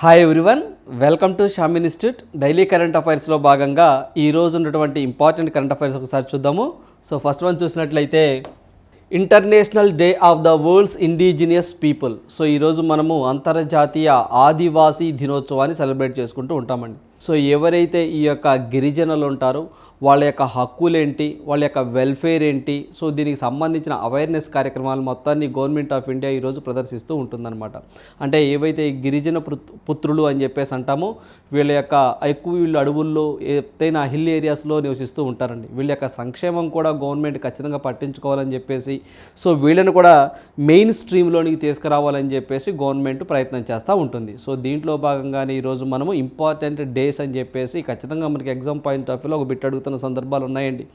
Hi everyone welcome to Sham institute daily current అఫైర్స్లో భాగంగా ఈ రోజు ఉన్నటువంటి ఇంపార్టెంట్ కరెంట్ అఫైర్స్ ఒకసారి చూద్దాము. సో ఫస్ట్ వన్ చూసినట్లయితే international day of the world's indigenous people so ఈరోజు మనము అంతర్జాతీయ ఆదివాసీ దినోత్సవాన్ని సెలబ్రేట్ చేసుకుంటూ ఉంటామండి. సో ఎవరైతే ఈ యొక్క గిరిజనులు ఉంటారో వాళ్ళ యొక్క హక్కులేంటి వాళ్ళ యొక్క వెల్ఫేర్ ఏంటి సో దీనికి సంబంధించిన అవేర్నెస్ కార్యక్రమాలు మొత్తాన్ని గవర్నమెంట్ ఆఫ్ ఇండియా ఈరోజు ప్రదర్శిస్తూ ఉంటుందన్నమాట. అంటే ఏవైతే ఈ గిరిజన పుత్రులు అని చెప్పేసి అంటామో వీళ్ళ యొక్క ఎక్కువ వీళ్ళు అడవుల్లో ఎత్తైన హిల్ ఏరియాస్లో నివసిస్తూ ఉంటారండి. వీళ్ళ యొక్క సంక్షేమం కూడా గవర్నమెంట్ ఖచ్చితంగా పట్టించుకోవాలని చెప్పేసి సో వీళ్ళని కూడా మెయిన్ స్ట్రీమ్లోనికి తీసుకురావాలని చెప్పేసి గవర్నమెంట్ ప్రయత్నం చేస్తూ ఉంటుంది. సో దీంట్లో భాగంగానే ఈరోజు మనము ఇంపార్టెంట్ డే డేస్ అని చెప్పేసి ఖచ్చితంగా మనకి ఎగ్జామ్ పాయింట్ ఆఫ్ వ్యూలో ఒక బిట్ అడుగుతున్న సందర్భాలు ఉన్నాయండి.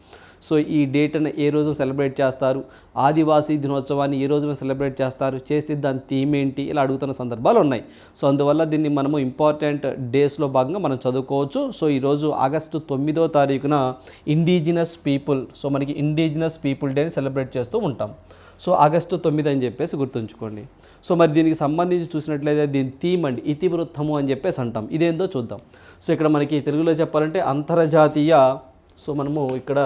సో ఈ డేట్ని ఏ రోజు సెలబ్రేట్ చేస్తారు? ఆదివాసీ దినోత్సవాన్ని ఏ రోజున సెలబ్రేట్ చేస్తారు? చేస్తే దాని థీమ్ ఏంటి? ఇలా అడుగుతున్న సందర్భాలు ఉన్నాయి. సో అందువల్ల దీన్ని మనము ఇంపార్టెంట్ డేస్లో భాగంగా మనం చదువుకోవచ్చు. సో ఈరోజు ఆగస్టు తొమ్మిదో తారీఖున ఇండిజినస్ పీపుల్ సో మనకి ఇండిజినస్ పీపుల్ డేని సెలబ్రేట్ చేస్తూ ఉంటాం. సో ఆగస్టు తొమ్మిది అని చెప్పేసి గుర్తుంచుకోండి. సో మరి దీనికి సంబంధించి చూసినట్లయితే దీని థీమ్ అండి ఇతివృత్తము అని చెప్పేసి అంటాం. ఇదేందో చూద్దాం. సో ఇక్కడ మనకి తెలుగులో చెప్పాలంటే అంతర్జాతీయ సో మనము ఇక్కడ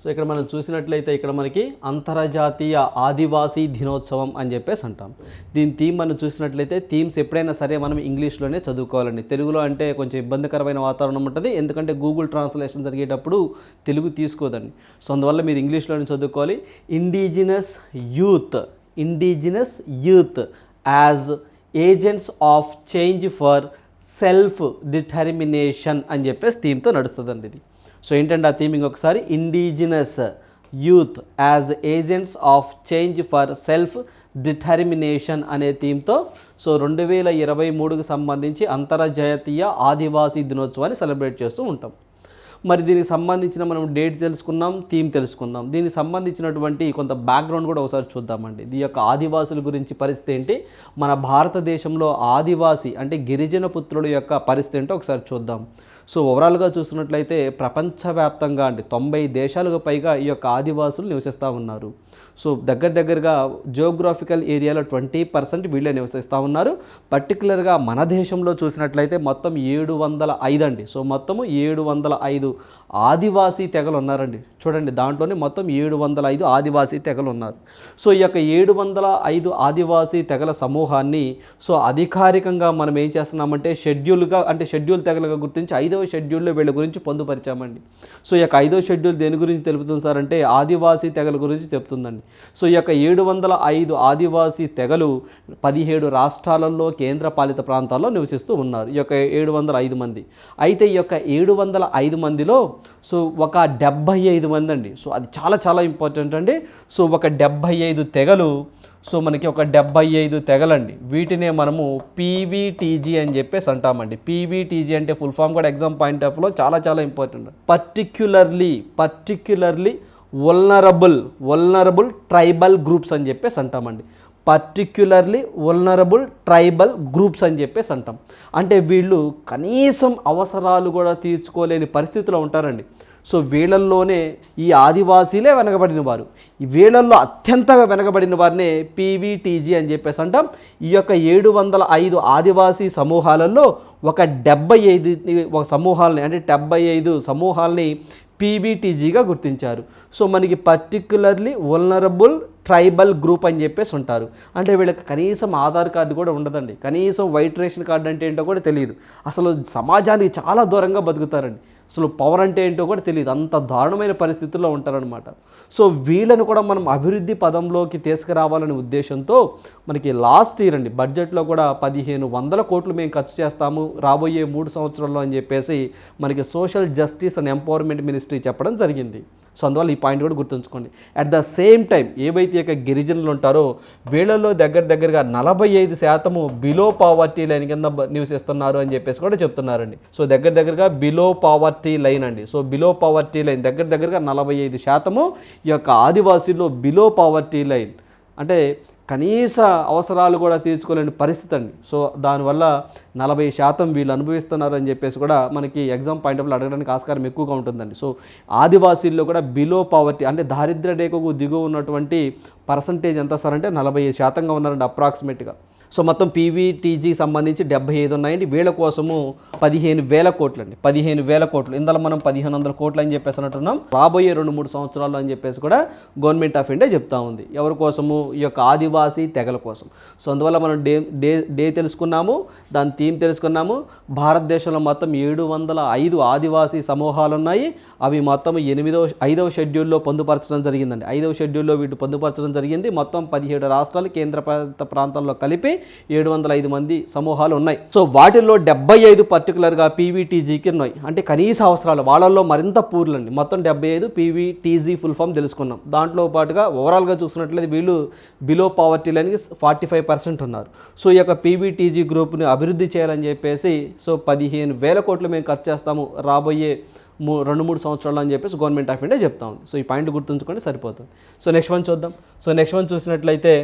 సో ఇక్కడ మనం చూసినట్లయితే ఇక్కడ మనకి అంతర్జాతీయ ఆదివాసీ దినోత్సవం అని చెప్పేసి అంటాం. దీని థీమ్ మనం చూసినట్లయితే థీమ్స్ ఎప్పుడైనా సరే మనం ఇంగ్లీష్లోనే చదువుకోవాలండి. తెలుగులో అంటే కొంచెం ఇబ్బందికరమైన వాతావరణం ఉంటుంది. ఎందుకంటే గూగుల్ ట్రాన్స్లేషన్ జరిగేటప్పుడు తెలుగు తీసుకోదండి. సో అందువల్ల మీరు ఇంగ్లీష్లోనే చదువుకోవాలి. Indigenous youth indigenous youth as agents of change for self determination అని చెప్పేసి థీమ్తో నడుస్తుందండి ఇది. సో ఏంటంటే ఆ థీమ్ ఇంకొకసారి indigenous youth as agents of change for self determination అనే థీమ్తో సో రెండు వేల ఇరవై మూడుకు సంబంధించి అంతర్జాతీయ ఆదివాసీ దినోత్సవాన్ని సెలబ్రేట్ చేస్తూ ఉంటాం. మరి దీనికి సంబంధించిన మనం డేట్ తెలుసుకున్నాం థీమ్ తెలుసుకుందాం. దీనికి సంబంధించినటువంటి కొంత బ్యాక్గ్రౌండ్ కూడా ఒకసారి చూద్దామండి. ఈ యొక్క ఆదివాసుల గురించి పరిస్థితి ఏంటి? మన భారతదేశంలో ఆదివాసి అంటే గిరిజన పుత్రుల యొక్క పరిస్థితి ఏంటో ఒకసారి చూద్దాం. సో ఓవరాల్గా చూసినట్లయితే ప్రపంచవ్యాప్తంగా అండి తొంభై దేశాలకు పైగా ఈ యొక్క ఆదివాసులు నివసిస్తూ ఉన్నారు. సో దగ్గర దగ్గరగా జియోగ్రాఫికల్ ఏరియాలో ట్వంటీ పర్సెంట్ వీళ్ళే నివసిస్తూ ఉన్నారు. పర్టికులర్గా మన దేశంలో చూసినట్లయితే మొత్తం ఏడు వందల ఐదు అండి. సో మొత్తము ఏడు వందల ఐదు ఆదివాసీ తెగలు ఉన్నారండి. చూడండి దాంట్లోనే మొత్తం ఏడు వందల ఐదు ఆదివాసీ తెగలు ఉన్నారు. సో ఈ యొక్క ఏడు వందల ఐదు ఆదివాసీ తెగల సమూహాన్ని సో అధికారికంగా మనం ఏం చేస్తున్నామంటే షెడ్యూల్గా అంటే షెడ్యూల్ తెగలుగా గుర్తించి ఐదవ షెడ్యూల్లో వీళ్ళ గురించి పొందుపరిచామండి. సో ఈ యొక్క ఐదవ షెడ్యూల్ దేని గురించి తెలుపుతుంది సార్ అంటే ఆదివాసీ తెగల గురించి చెప్తుందండి సో ఈ యొక్క ఏడు వందల ఐదు ఆదివాసీ తెగలు పదిహేడు రాష్ట్రాలలో కేంద్ర పాలిత ప్రాంతాల్లో నివసిస్తూ ఉన్నారు. ఈ యొక్క ఏడు వందల ఐదు మంది. అయితే ఈ యొక్క ఏడు వందల ఐదు మందిలో సో ఒక డెబ్భై ఐదు మంది అండి సో అది చాలా చాలా ఇంపార్టెంట్ అండి. సో ఒక డెబ్భై ఐదు తెగలు సో మనకి ఒక డెబ్బై ఐదు తెగలండి. వీటినే మనము పీవీటీజీ అని చెప్పేసి అంటామండి. పీవీటీజీ అంటే ఫుల్ ఫామ్ కూడా ఎగ్జామ్ పాయింట్ ఆఫ్లో చాలా చాలా important particularly particularly vulnerable vulnerable tribal groups అని చెప్పేసి అంటామండి. పర్టిక్యులర్లీ వల్నరబుల్ ట్రైబల్ గ్రూప్స్ అని చెప్పేసి అంటాం. అంటే వీళ్ళు కనీసం అవసరాలు కూడా తీర్చుకోలేని పరిస్థితిలో ఉంటారండి. సో వీళ్ళల్లోనే ఈ ఆదివాసీలే వెనకబడిన వారు. ఈ వీళ్ళల్లో అత్యంతగా వెనకబడిన వారినే పీవీటీజీ అని చెప్పేసి అంటాం. ఈ యొక్క ఏడు వందల ఐదు ఆదివాసీ సమూహాలలో ఒక డెబ్బై ఐదు ఒక సమూహాలని అంటే డెబ్బై ఐదు సమూహాలని పీవీటీజీగా గుర్తించారు. సో మనకి పర్టిక్యులర్లీ వల్నరబుల్ ట్రైబల్ గ్రూప్ అని చెప్పేసి ఉంటారు. అంటే వీళ్ళకి కనీసం ఆధార్ కార్డు కూడా ఉండదండి. కనీసం వైట్ రేషన్ కార్డు అంటే ఏంటో కూడా తెలియదు. అసలు సమాజానికి చాలా దూరంగా బతుకుతారండి. అసలు పవర్ అంటే ఏంటో కూడా తెలియదు. అంత దారుణమైన పరిస్థితుల్లో ఉంటారనమాట సో వీళ్ళను కూడా మనం అభివృద్ధి పదంలోకి తీసుకురావాలనే ఉద్దేశంతో మనకి లాస్ట్ ఇయర్ అండి బడ్జెట్లో కూడా పదిహేను వందల కోట్లు మేము ఖర్చు చేస్తాము రాబోయే మూడు సంవత్సరాల్లో అని చెప్పేసి మనకి social justice and empowerment ministry చెప్పడం జరిగింది. సో అందువల్ల ఈ పాయింట్ కూడా గుర్తుంచుకోండి. అట్ ద సేమ్ టైం ఏవైతే యొక్క గిరిజనులు ఉంటారో వీళ్ళలో దగ్గర దగ్గరగా నలభై ఐదు శాతము బిలో పావర్టీ లైన్ కింద నివసిస్తున్నారు అని చెప్పేసి కూడా చెప్తున్నారండి. సో దగ్గర దగ్గరగా బిలో పావర్టీ లైన్ అండి. సో బిలో పావర్టీ లైన్ దగ్గర దగ్గరగా నలభై ఐదు శాతము ఈ యొక్క ఆదివాసీల్లో బిలో పావర్టీ లైన్ అంటే కనీస అవసరాలు కూడా తీర్చుకోలేని పరిస్థితి అండి. సో దానివల్ల నలభై శాతం వీళ్ళు అనుభవిస్తున్నారని చెప్పేసి కూడా మనకి ఎగ్జామ్ పాయింట్ ఆఫ్ అడగడానికి ఆస్కారం ఎక్కువగా ఉంటుందండి. సో ఆదివాసీల్లో కూడా బిలో పావర్టీ అంటే దారిద్ర రేఖకు దిగువ ఉన్నటువంటి పర్సంటేజ్ ఎంత సార్ అంటే నలభై శాతంగా ఉన్నారండి అప్రాక్సిమేట్గా సో మొత్తం పీవీటీజీ సంబంధించి డెబ్బై ఐదు ఉన్నాయండి. వీళ్ళ కోసము పదిహేను వేల కోట్లు అండి పదిహేను వేల కోట్లు. ఇందులో మనం పదిహేను వందల కోట్లు అని చెప్పేసి అంటున్నాం రాబోయే రెండు మూడు సంవత్సరాలు అని చెప్పేసి కూడా గవర్నమెంట్ ఆఫ్ ఇండియా చెప్తా ఉంది. ఎవరి కోసము? ఈ యొక్క ఆదివాసీ తెగల కోసం. సో అందువల్ల మనం డే డే డే తెలుసుకున్నాము. దాని థీమ్ తెలుసుకున్నాము. భారతదేశంలో మొత్తం ఏడు వందల ఐదు ఆదివాసీ సమూహాలు ఉన్నాయి. అవి మొత్తం ఎనిమిదవ ఐదవ షెడ్యూల్లో పొందుపరచడం జరిగిందండి. ఐదవ షెడ్యూల్లో వీటి పొందుపరచడం జరిగింది. మొత్తం పదిహేడు రాష్ట్రాలు కేంద్ర ప్రాంతాల్లో కలిపి ఏడు వందల ఐదు మంది సమూహాలు ఉన్నాయి. సో వాటిల్లో డెబ్బై ఐదు పర్టికులర్గా పీవీటీజీకి ఉన్నాయి. అంటే కనీస అవసరాలు వాళ్ళల్లో మరింత పూర్లండి. మొత్తం డెబ్బై ఐదు పీవీటీజీ ఫుల్ ఫామ్ తెలుసుకున్నాం. దాంట్లో పాటుగా ఓవరాల్గా చూసినట్లయితే వీళ్ళు బిలో పావర్టీ లైన్కి ఫార్టీ ఫైవ్ పర్సెంట్ ఉన్నారు. సో ఈ యొక్క పీవీటీజీ గ్రూప్ని అభివృద్ధి చేయాలని చెప్పేసి సో పదిహేను వేల కోట్లు మేము ఖర్చు చేస్తాము రాబోయే మూ రెండు మూడు సంవత్సరాలు అని చెప్పేసి గవర్నమెంట్ ఆఫ్ ఇండియా చెప్తా ఉంది. సో ఈ పాయింట్ గుర్తుంచుకోండి సరిపోతుంది. సో నెక్స్ట్ వన్ చూద్దాం. సో నెక్స్ట్ వన్ చూసినట్లయితే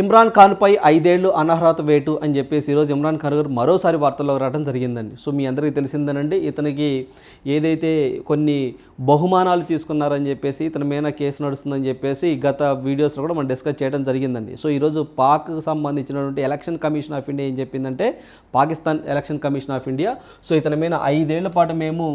ఇమ్రాన్ ఖాన్పై ఐదేళ్ళు అనర్హత వేటు అని చెప్పేసి ఈరోజు ఇమ్రాన్ ఖాన్ గారు మరోసారి వార్తల్లో రావడం జరిగిందండి. సో మీ అందరికీ తెలిసిందేనండి ఇతనికి ఏదైతే కొన్ని బహుమానాలు తీసుకున్నారని చెప్పేసి ఇతని మీద కేసు నడుస్తుందని చెప్పేసి గత వీడియోస్లో కూడా మనం డిస్కస్ చేయడం జరిగిందండి. సో ఈరోజు పాక్ సంబంధించినటువంటి ఎలక్షన్ కమిషన్ ఆఫ్ ఇండియా ఏం చెప్పిందంటే Pakistan election commission of India. So ఇతని మీద ఐదేళ్ళ పాటు మేము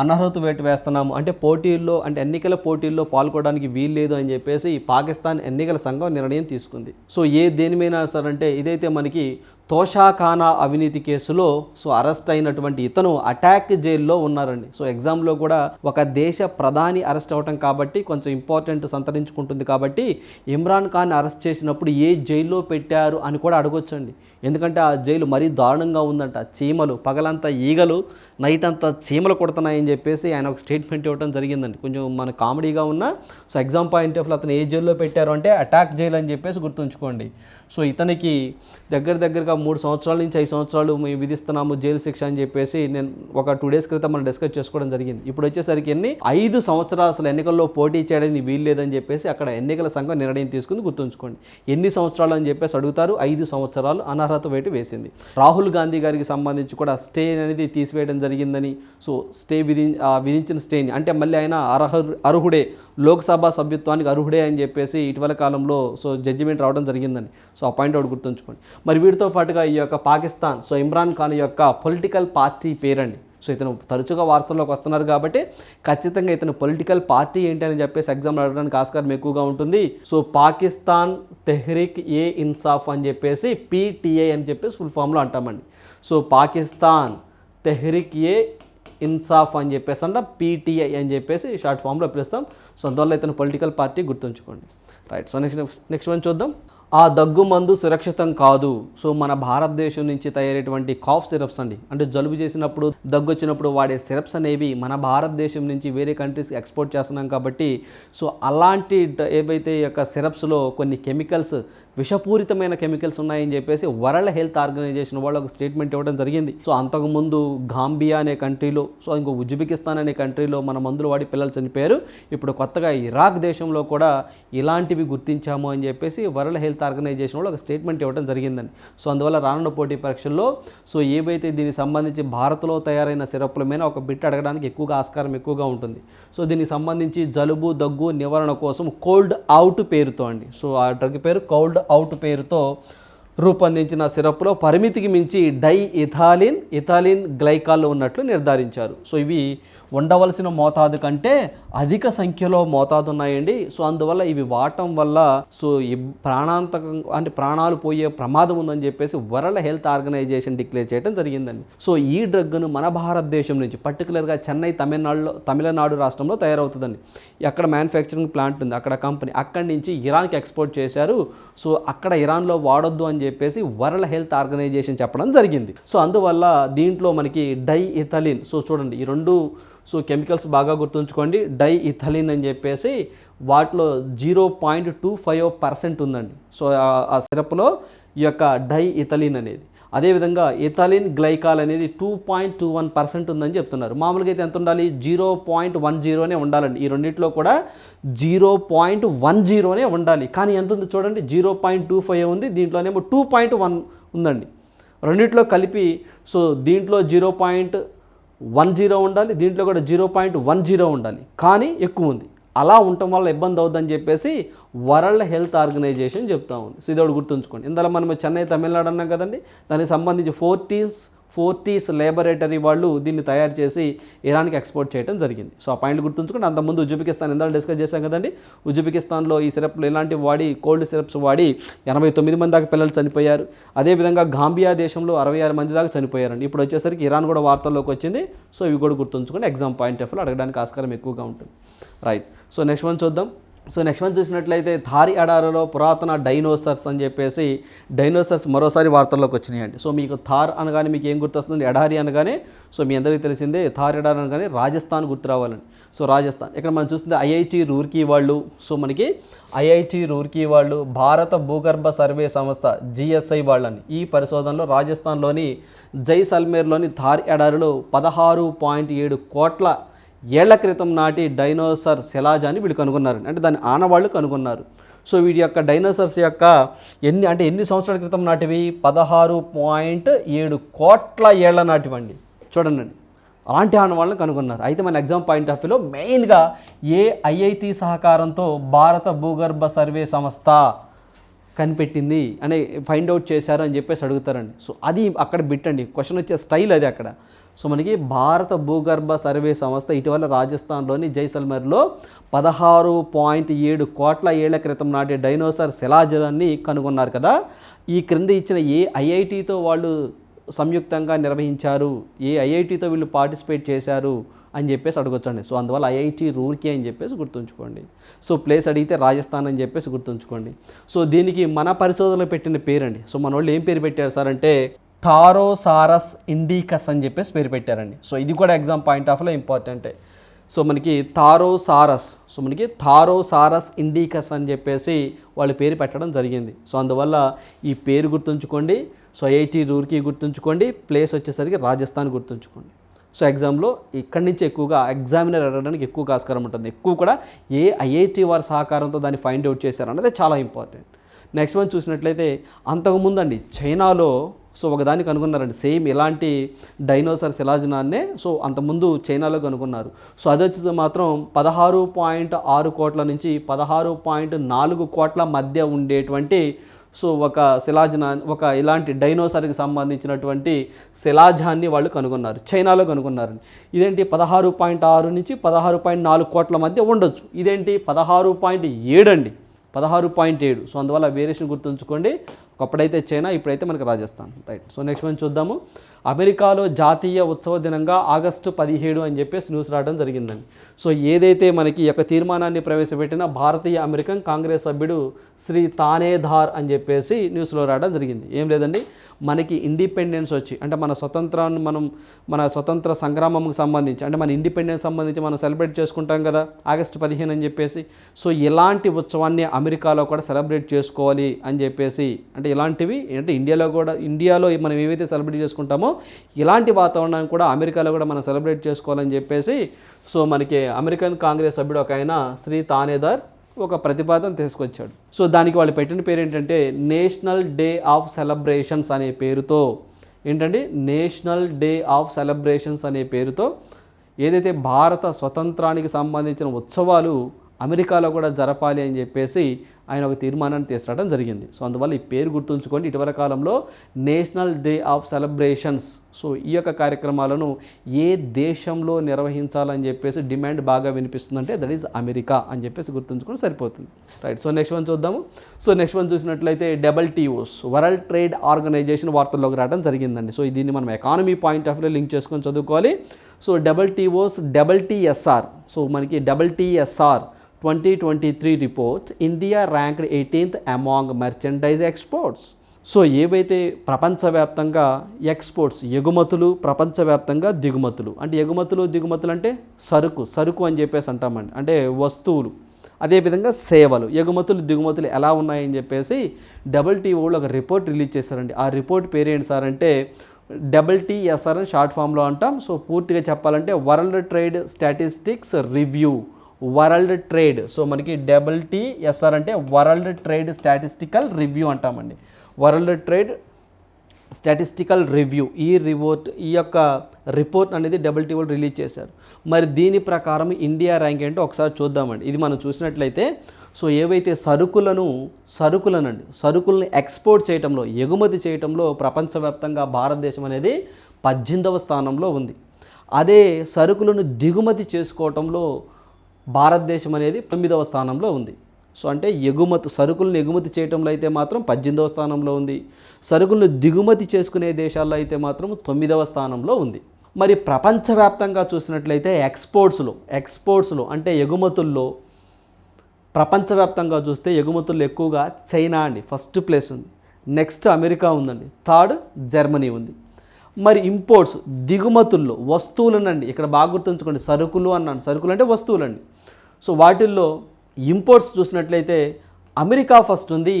అనర్హత వేటు వేస్తున్నాము. అంటే పోటీల్లో అంటే ఎన్నికల పోటీల్లో పాల్గొనడానికి వీల్లేదు అని చెప్పేసి పాకిస్తాన్ ఎన్నికల సంఘం నిర్ణయం తీసుకుంది. సో ఏ దేనిమైనా సరే అంటే ఇదైతే మనకి తోషాఖానా అవినీతి కేసులో సో అరెస్ట్ అయినటువంటి ఇతను అటాక్ జైల్లో ఉన్నారండి. సో ఎగ్జామ్లో కూడా ఒక దేశ ప్రధాని అరెస్ట్ అవటం కాబట్టి కొంచెం ఇంపార్టెంట్ సంతరించుకుంటుంది కాబట్టి ఇమ్రాన్ ఖాన్ అరెస్ట్ చేసినప్పుడు ఏ జైల్లో పెట్టారు అని కూడా అడగొచ్చండి. ఎందుకంటే ఆ జైలు మరీ దారుణంగా ఉందంట. చీమలు పగలంతా ఈగలు నైట్ అంతా చీమలు కొడుతున్నాయని చెప్పేసి ఆయన ఒక స్టేట్మెంట్ ఇవ్వడం జరిగిందండి. కొంచెం మన కామెడీగా ఉన్న సో ఎగ్జామ్ పాయింట్ ఆఫ్ అతను ఏ జైల్లో పెట్టారు అంటే అటాక్ జైలు అని చెప్పేసి గుర్తుంచుకోండి. సో ఇతనికి దగ్గర దగ్గరగా మూడు సంవత్సరాల నుంచి ఐదు సంవత్సరాలు మేము విధిస్తున్నాము జైలు శిక్ష అని చెప్పేసి నేను ఒక టూ డేస్ క్రితం మనం డిస్కస్ చేసుకోవడం జరిగింది. ఇప్పుడు వచ్చేసరికి ఎన్ని? ఐదు సంవత్సరాలు అసలు ఎన్నికల్లో పోటీ చేయడానికి వీలు లేదని చెప్పేసి అక్కడ ఎన్నికల సంఘం నిర్ణయం తీసుకుంది గుర్తుంచుకోండి. ఎన్ని సంవత్సరాలు అని చెప్పేసి అడుగుతారు ఐదు సంవత్సరాలు అనర్హత వేటు వేసింది. రాహుల్ గాంధీ గారికి సంబంధించి కూడా స్టే అనేది తీసివేయడం జరిగిందని సో స్టే విధి ఆ విధించిన స్టేని అంటే మళ్ళీ ఆయన అర్హ అర్హుడే లోక్సభ సభ్యత్వానికి అర్హుడే అని చెప్పేసి ఇటీవల కాలంలో సో జడ్జిమెంట్ రావడం జరిగిందని. సో ఆ పాయింట్ ఒకటి గుర్తుంచుకోండి. మరి వీటితో పాటుగా ఈ యొక్క పాకిస్తాన్ సో ఇమ్రాన్ ఖాన్ యొక్క పొలిటికల్ పార్టీ పేరండి. సో ఇతను తరచుగా వార్సల్లోకి వస్తున్నారు కాబట్టి ఖచ్చితంగా ఇతను పొలిటికల్ పార్టీ ఏంటి అని చెప్పేసి ఎగ్జామ్ అడగడానికి ఆస్కారం ఎక్కువగా ఉంటుంది. సో పాకిస్తాన్ తెహ్రీక్ ఏ ఇన్సాఫ్ అని చెప్పేసి పీటీఏ అని చెప్పేసి ఫుల్ ఫామ్లో అంటామండి. సో పాకిస్తాన్ తెహ్రీక్ ఏ ఇన్సాఫ్ అని చెప్పేసి అంట పీటీఐ అని చెప్పేసి షార్ట్ ఫామ్లో పిలుస్తాం. సో అందువల్ల ఇతను పొలిటికల్ పార్టీ గుర్తుంచుకోండి. Right so next next one చూద్దాం. ఆ దగ్గు మందు సురక్షితం కాదు. సో మన భారతదేశం నుంచి తయారైనటువంటి కాఫ్ సిరప్స్ అండి. అంటే జలుబు చేసినప్పుడు దగ్గు వచ్చినప్పుడు వాడే సిరప్స్ అనేవి మన భారతదేశం నుంచి వేరే కంట్రీస్కి ఎక్స్పోర్ట్ చేస్తున్నాం కాబట్టి సో అలాంటి ఏవైతే యొక్క సిరప్స్లో కొన్ని కెమికల్స్ విషపూరితమైన కెమికల్స్ ఉన్నాయని చెప్పేసి వరల్డ్ హెల్త్ ఆర్గనైజేషన్ వాళ్ళు ఒక స్టేట్మెంట్ ఇవ్వడం జరిగింది. సో అంతకుముందు గాంబియా అనే కంట్రీలో సో ఇంకో ఉజ్బెకిస్తాన్ అనే కంట్రీలో మన మందులు వాడి పిల్లలు చనిపోయారు. ఇప్పుడు కొత్తగా ఇరాక్ దేశంలో కూడా ఇలాంటివి గుర్తించాము అని చెప్పేసి వరల్డ్ హెల్త్ ఆర్గనైజేషన్ వాళ్ళు ఒక స్టేట్మెంట్ ఇవ్వడం జరిగిందండి. సో అందువల్ల రానున్న పోటీ పరీక్షల్లో సో ఏవైతే దీనికి సంబంధించి భారత్లో తయారైన సిరప్ల మీద ఒక బిట్ అడగడానికి ఎక్కువగా ఆస్కారం ఎక్కువగా ఉంటుంది. సో దీనికి సంబంధించి జలుబు దగ్గు నివారణ కోసం కోల్డ్ అవుట్ పేరుతో అండి. సో ఆ డ్రగ్ పేరు కోల్డ్ అవుట్ పేరుతో రూపొందించిన సిరప్లో పరిమితికి మించి డై ఇథాలిన్ ఇథాలిన్ గ్లైకాల్ ఉన్నట్లు నిర్ధారించారు. సో ఇవి ఉండవలసిన మోతాదు కంటే అధిక సంఖ్యలో మోతాదు ఉన్నాయండి. సో అందువల్ల ఇవి వాడటం వల్ల సో ఈ ప్రాణాంతకం అంటే ప్రాణాలు పోయే ప్రమాదం ఉందని చెప్పేసి వరల్డ్ హెల్త్ ఆర్గనైజేషన్ డిక్లేర్ చేయడం జరిగిందండి. సో ఈ డ్రగ్ను మన భారతదేశం నుంచి పర్టికులర్గా చెన్నై తమిళనాడులో తమిళనాడు రాష్ట్రంలో తయారవుతుందండి. అక్కడ మ్యానుఫ్యాక్చరింగ్ ప్లాంట్ ఉంది అక్కడ కంపెనీ అక్కడి నుంచి ఇరాన్కి ఎక్స్పోర్ట్ చేశారు. సో అక్కడ ఇరాన్లో వాడొద్దు అని చెప్పేసి వరల్డ్ హెల్త్ ఆర్గనైజేషన్ చెప్పడం జరిగింది. సో అందువల్ల దీంట్లో మనకి డై ఇథలిన్ సో చూడండి ఈ రెండు సో కెమికల్స్ బాగా గుర్తుంచుకోండి డై ఇథలిన్ అని చెప్పేసి వాటిలో zero point two five percent ఉందండి. సో ఆ- సిరప్లో ఈ యొక్క డై ఇథలిన్ అనేది. అదేవిధంగా ఇథలిన్ గ్లైకాల్ అనేది two point two one percent ఉందని చెప్తున్నారు. మామూలుగా అయితే ఎంత ఉండాలి? జీరో పాయింట్ వన్ జీరోనే ఉండాలండి. ఈ రెండింటిలో కూడా జీరో పాయింట్ వన్ జీరోనే ఉండాలి. కానీ ఎంత ఉంది చూడండి? జీరో పాయింట్ టూ ఫైవ్ ఉంది. దీంట్లోనేమో టూ పాయింట్ వన్ ఉందండి. రెండిట్లో కలిపి సో దీంట్లో జీరో పాయింట్ వన్ జీరో ఉండాలి దీంట్లో కూడా జీరో పాయింట్ వన్ జీరో ఉండాలి. కానీ ఎక్కువ ఉంది. అలా ఉండటం వల్ల ఇబ్బంది అవుద్దని చెప్పేసి వరల్డ్ హెల్త్ ఆర్గనైజేషన్ చెప్తా ఉంది. సో ఇది ఒకటి గుర్తుంచుకోండి. ఇందులో మనం చెన్నై తమిళనాడు అన్నాం కదండి. దానికి సంబంధించి ఫోర్టీస్ ఫోర్టీస్ లేబొరేటరీ వాళ్ళు దీన్ని తయారు చేసి ఇరాన్కి ఎక్స్పోర్ట్ చేయడం జరిగింది. సో ఆ పాయింట్ గుర్తుంచుకుని అంతకుముందు ఉజ్బెకిస్తాన్ ఇందాక డిస్కస్ చేశాం కదండి. ఉజ్బెకిస్తాన్లో ఈ సిరప్లు ఇలాంటివి వాడి కోల్డ్ సిరప్స్ వాడి ఎనభై తొమ్మిది మంది దాకా పిల్లలు చనిపోయారు. అదేవిధంగా గాంబియా దేశంలో అరవై ఆరు మంది దాకా చనిపోయారండి. ఇప్పుడు వచ్చేసరికి ఇరాన్ కూడా వార్తల్లోకి వచ్చింది. సో ఇవి కూడా గుర్తుంచుకొని ఎగ్జామ్ పాయింట్ ఆఫ్ అడగడానికి ఆస్కారం ఎక్కువగా ఉంటుంది. రైట్. సో నెక్స్ట్ వన్ చూద్దాం. సో నెక్స్ట్ వన్ చూసినట్లయితే థారి అడారలో పురాతన డైనోసర్స్ అని చెప్పేసి డైనోసర్స్ మరోసారి వార్తల్లోకి వచ్చినాయండి. సో మీకు థార్ అనగానే మీకు ఏం గుర్తొస్తుంది? ఎడారి అనగానే సో మీ అందరికీ తెలిసిందే థార్ ఎడారి అనగానే రాజస్థాన్ గుర్తు రావాలండి. సో రాజస్థాన్ ఇక్కడ మనం చూస్తుంది ఐఐటి రూర్కీ వాళ్ళు సో మనకి ఐఐటి రూర్కీ వాళ్ళు భారత భూగర్భ సర్వే సంస్థ జిఎస్ఐ వాళ్ళని ఈ పరిశోధనలో రాజస్థాన్లోని జైసల్మేర్లోని థార్ ఎడారిలో పదహారు పాయింట్ ఏడు కోట్ల ఏళ్ళ క్రితం నాటి డైనోసర్ శిలాజాన్ని వీళ్ళు కనుగొన్నారు. అంటే దాని ఆనవాళ్ళు కనుగొన్నారు. సో వీటి యొక్క డైనోసర్స్ యొక్క ఎన్ని అంటే ఎన్ని సంవత్సరాల క్రితం నాటివి? పదహారు పాయింట్ ఏడు కోట్ల ఏళ్ళ నాటివండి. చూడండి. అలాంటి ఆనవాళ్ళని కనుగొన్నారు. అయితే మన ఎగ్జామ్ పాయింట్ ఆఫ్ వ్యూలో మెయిన్గా ఏఐఐటి సహకారంతో భారత భూగర్భ సర్వే సంస్థ కనిపెట్టింది అని ఫైండ్ అవుట్ చేశారు అని చెప్పేసి అడుగుతారండి. సో అది అక్కడ బిట్టండి క్వశ్చన్ వచ్చే స్టైల్ అది అక్కడ. సో మనకి భారత భూగర్భ సర్వే సంస్థ ఇటీవల రాజస్థాన్లోని జైసల్మర్లో పదహారు పాయింట్ ఏడు కోట్ల ఏళ్ళ క్రితం నాటి డైనోసార్ శిలాజలాన్ని కనుగొన్నారు కదా. ఈ క్రింద ఇచ్చిన ఏ ఐఐటితో వాళ్ళు సంయుక్తంగా నిర్వహించారు? ఏ ఐఐటితో వీళ్ళు పార్టిసిపేట్ చేశారు? అని చెప్పేసి అడగొచ్చండి. సో అందువల్ల ఐఐటి రూర్కి అని చెప్పేసి గుర్తుంచుకోండి. సో ప్లేస్ అడిగితే రాజస్థాన్ అని చెప్పేసి గుర్తుంచుకోండి. సో దీనికి మన పరిశోధనలో పెట్టిన పేరండి. సో మన వాళ్ళు ఏం పేరు పెట్టారు సార్ అంటే థారోసారస్ ఇండికస్ అని చెప్పేసి పేరు పెట్టారండి. సో ఇది కూడా ఎగ్జామ్ పాయింట్ ఆఫ్లో ఇంపార్టెంటే. సో మనకి థారోసారస్ సో మనకి థారోసారస్ ఇండికస్ అని చెప్పేసి వాళ్ళు పేరు పెట్టడం జరిగింది. సో అందువల్ల ఈ పేరు గుర్తుంచుకోండి. సో ఐఐటి రూర్కి గుర్తుంచుకోండి. ప్లేస్ వచ్చేసరికి రాజస్థాన్ గుర్తుంచుకోండి. సో ఎగ్జామ్లో ఇక్కడి నుంచి ఎక్కువగా ఎగ్జామినర్ అడగడానికి ఎక్కువ ఆస్కారం ఉంటుంది. ఎక్కువ కూడా ఏ ఐఐటి వారి సహకారంతో దాన్ని ఫైండ్ అవుట్ చేశారన్నది చాలా ఇంపార్టెంట్. నెక్స్ట్ వన్ చూసినట్లయితే అంతకుముందు అండి చైనాలో సో ఒకదాన్ని కనుగొన్నారండి. సేమ్ ఇలాంటి డైనోసర్ శిలాజనాన్నే సో అంతకుముందు చైనాలో కనుగొన్నారు. సో అది వచ్చేసి మాత్రం పదహారు పాయింట్ ఆరు కోట్ల నుంచి పదహారు పాయింట్ నాలుగు కోట్ల మధ్య ఉండేటువంటి సో ఒక శిలాజన ఒక ఇలాంటి డైనోసార్కి సంబంధించినటువంటి శిలాజాన్ని వాళ్ళు కనుగొన్నారు. చైనాలో కనుగొన్నారు. ఇదేంటి? పదహారు పాయింట్ ఆరు నుంచి పదహారు పాయింట్ నాలుగు కోట్ల మధ్య ఉండొచ్చు. ఇదేంటి? పదహారు పాయింట్ ఏడు అండి. పదహారు పాయింట్ ఏడు. సో అందువల్ల వేరియేషన్ గుర్తుంచుకోండి. ఒకప్పుడైతే చైనా ఇప్పుడైతే మనకి రాజస్థాన్ రైట్. సో నెక్స్ట్ మనం చూద్దాము. అమెరికాలో జాతీయ ఉత్సవ దినంగా ఆగస్టు పదిహేడు అని చెప్పేసి న్యూస్ రావడం జరిగిందండి. సో ఏదైతే మనకి యొక్క తీర్మానాన్ని ప్రవేశపెట్టిన భారతీయ అమెరికన్ కాంగ్రెస్ సభ్యుడు శ్రీ తానేధార్ అని చెప్పేసి న్యూస్లో రావడం జరిగింది. ఏం లేదండి? మనకి ఇండిపెండెన్స్ వచ్చి అంటే మన స్వతంత్రాన్ని మనం మన స్వతంత్ర సంగ్రామంకి సంబంధించి అంటే మన ఇండిపెండెన్స్ సంబంధించి మనం సెలబ్రేట్ చేసుకుంటాం కదా ఆగస్టు పదిహేను అని చెప్పేసి. సో ఇలాంటి ఉత్సవాన్ని అమెరికాలో కూడా సెలబ్రేట్ చేసుకోవాలి అని చెప్పేసి అంటే ఇలాంటివి అంటే ఇండియాలో కూడా ఇండియాలో మనం ఏవైతే సెలబ్రేట్ చేసుకుంటామో ఇలాంటి వాతావరణాన్ని కూడా అమెరికాలో కూడా మనం సెలబ్రేట్ చేసుకోవాలని చెప్పేసి సో మనకి అమెరికన్ కాంగ్రెస్ సభ్యుడు ఒక ఆయన శ్రీ తానేదార్ ఒక ప్రతిపాదన తీసుకొచ్చాడు. సో దానికి వాళ్ళు పెట్టిన పేరు ఏంటంటే నేషనల్ డే ఆఫ్ సెలబ్రేషన్స్ అనే పేరుతో ఏంటంటే నేషనల్ డే ఆఫ్ సెలబ్రేషన్స్ అనే పేరుతో ఏదైతే భారత స్వతంత్రానికి సంబంధించిన ఉత్సవాలు అమెరికాలో కూడా జరపాలి అని చెప్పేసి ఆయన ఒక తీర్మానాన్ని తీసుకురావడం జరిగింది. సో అందువల్ల ఈ పేరు గుర్తుంచుకోండి. ఇటీవల కాలంలో national day of celebrations. So ఈ యొక్క కార్యక్రమాలను ఏ దేశంలో నిర్వహించాలని చెప్పేసి డిమాండ్ బాగా వినిపిస్తుందంటే దట్ ఈజ్ అమెరికా అని చెప్పేసి గుర్తుంచుకొని సరిపోతుంది. రైట్. సో నెక్స్ట్ వన్ చూద్దాము. సో నెక్స్ట్ వన్ చూసినట్లయితే double TOs world trade organisation వార్తల్లోకి రావడం జరిగిందండి. సో దీన్ని మనం economy point of view link చేసుకొని చదువుకోవాలి. So double TOs double TSR. So మనకి double TSR twenty twenty three report India ranked eighteenth among merchandise exports so ఏవైతే ప్రపంచవ్యాప్తంగా ఎక్స్పోర్ట్స్ ఎగుమతులు ప్రపంచవ్యాప్తంగా దిగుమతులు అంటే ఎగుమతులు దిగుమతులు అంటే సరుకు సరుకు అని చెప్పేసి అంటామండి. అంటే వస్తువులు అదేవిధంగా సేవలు ఎగుమతులు దిగుమతులు ఎలా ఉన్నాయని చెప్పేసి డబుల్ టీఓలో ఒక రిపోర్ట్ రిలీజ్ చేశారండి. ఆ రిపోర్ట్ పేరు ఏంటి సార్ అంటే డబుల్ టీఎస్ఆర్ అని షార్ట్ ఫామ్లో అంటాం. సో పూర్తిగా చెప్పాలంటే world trade statistics review. World trade. So మనకి డబల్ టీ ఎస్ఆర్ అంటే వరల్డ్ ట్రేడ్ స్టాటిస్టికల్ రివ్యూ అంటామండి. వరల్డ్ ట్రేడ్ స్టాటిస్టికల్ రివ్యూ ఈ రిపోర్ట్ ఈ యొక్క రిపోర్ట్ అనేది డబ్ల్యూటీఓ రిలీజ్ చేశారు. మరి దీని ప్రకారం ఇండియా ర్యాంక్ ఏంటో ఒకసారి చూద్దామండి. ఇది మనం చూసినట్లయితే సో ఏవైతే సరుకులను సరుకులనండి సరుకులను ఎక్స్పోర్ట్ చేయటంలో ఎగుమతి చేయటంలో ప్రపంచవ్యాప్తంగా భారతదేశం అనేది పద్దెనిమిదవ స్థానంలో ఉంది. అదే సరుకులను దిగుమతి చేసుకోవటంలో భారతదేశం అనేది తొమ్మిదవ స్థానంలో ఉంది. సో అంటే ఎగుమతి సరుకులను ఎగుమతి చేయటంలో అయితే మాత్రం పద్దెనిమిదవ స్థానంలో ఉంది. సరుకులను దిగుమతి చేసుకునే దేశాల్లో అయితే మాత్రం తొమ్మిదవ స్థానంలో ఉంది. మరి ప్రపంచవ్యాప్తంగా చూసినట్లయితే ఎక్స్పోర్ట్స్లో ఎక్స్పోర్ట్స్లో అంటే ఎగుమతుల్లో ప్రపంచవ్యాప్తంగా చూస్తే ఎగుమతుల్లో ఎక్కువగా చైనా అండి ఫస్ట్ ప్లేస్ ఉంది. నెక్స్ట్ అమెరికా ఉందండి థర్డ్ జర్మనీ ఉంది. మరి ఇంపోర్ట్స్ దిగుమతుల్లో వస్తువులనండి ఇక్కడ బాగా గుర్తుంచుకోండి సరుకులు అన్నాను సరుకులు అంటే వస్తువులండి. సో వాటిల్లో ఇంపోర్ట్స్ చూసినట్లయితే అమెరికా ఫస్ట్ ఉంది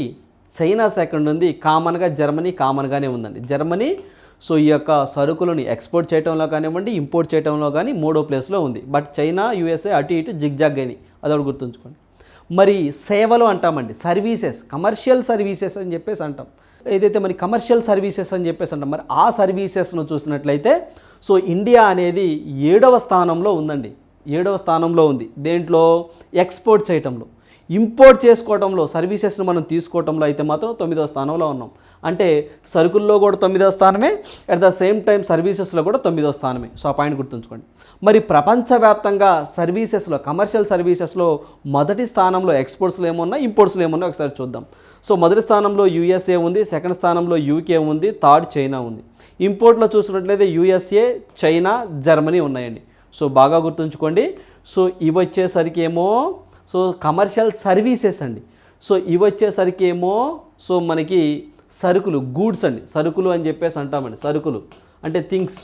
చైనా సెకండ్ ఉంది కామన్గా జర్మనీ కామన్గానే ఉందండి. జర్మనీ సో ఈ యొక్క సరుకులను ఎక్స్పోర్ట్ చేయడంలో కానివ్వండి ఇంపోర్ట్ చేయడంలో కానీ మూడో ప్లేస్లో ఉంది. బట్ చైనా యూఎస్ఏ అటు ఇటు జిగ్జాగ్ అని అదొకటి గుర్తుంచుకోండి. మరి సేవలు అంటామండి. సర్వీసెస్ కమర్షియల్ సర్వీసెస్ అని చెప్పేసి అంటాం. ఏదైతే మరి కమర్షియల్ సర్వీసెస్ అని చెప్పేసి అంటాం మరి ఆ సర్వీసెస్ను చూసినట్లయితే సో ఇండియా అనేది ఏడవ స్థానంలో ఉందండి. ఏడవ స్థానంలో ఉంది. దేంట్లో? ఎక్స్పోర్ట్ చేయటంలో. ఇంపోర్ట్ చేసుకోవడంలో సర్వీసెస్ను మనం తీసుకోవడంలో అయితే మాత్రం తొమ్మిదవ స్థానంలో ఉన్నాం. అంటే సరుకుల్లో కూడా తొమ్మిదవ స్థానమే అట్ ద సేమ్ టైం సర్వీసెస్లో కూడా తొమ్మిదవ స్థానమే. సో ఆ పాయింట్ గుర్తుంచుకోండి. మరి ప్రపంచవ్యాప్తంగా సర్వీసెస్లో కమర్షియల్ సర్వీసెస్లో మొదటి స్థానంలో ఎక్స్పోర్ట్స్లో ఏమున్నా ఇంపోర్ట్స్లో ఏమున్నా ఒకసారి చూద్దాం. సో మొదటి స్థానంలో యూఎస్ఏ ఉంది సెకండ్ స్థానంలో యూకే ఉంది థర్డ్ చైనా ఉంది. ఇంపోర్ట్లో చూసినట్లయితే యూఎస్ఏ చైనా జర్మనీ ఉన్నాయండి. సో బాగా గుర్తుంచుకోండి. సో ఇవి వచ్చేసరికి ఏమో సో కమర్షియల్ సర్వీసెస్ అండి. సో ఇవి వచ్చేసరికి ఏమో సో మనకి సరుకులు గూడ్స్ అండి. సరుకులు అని చెప్పేసి అంటామండి సరుకులు. అంటే థింగ్స్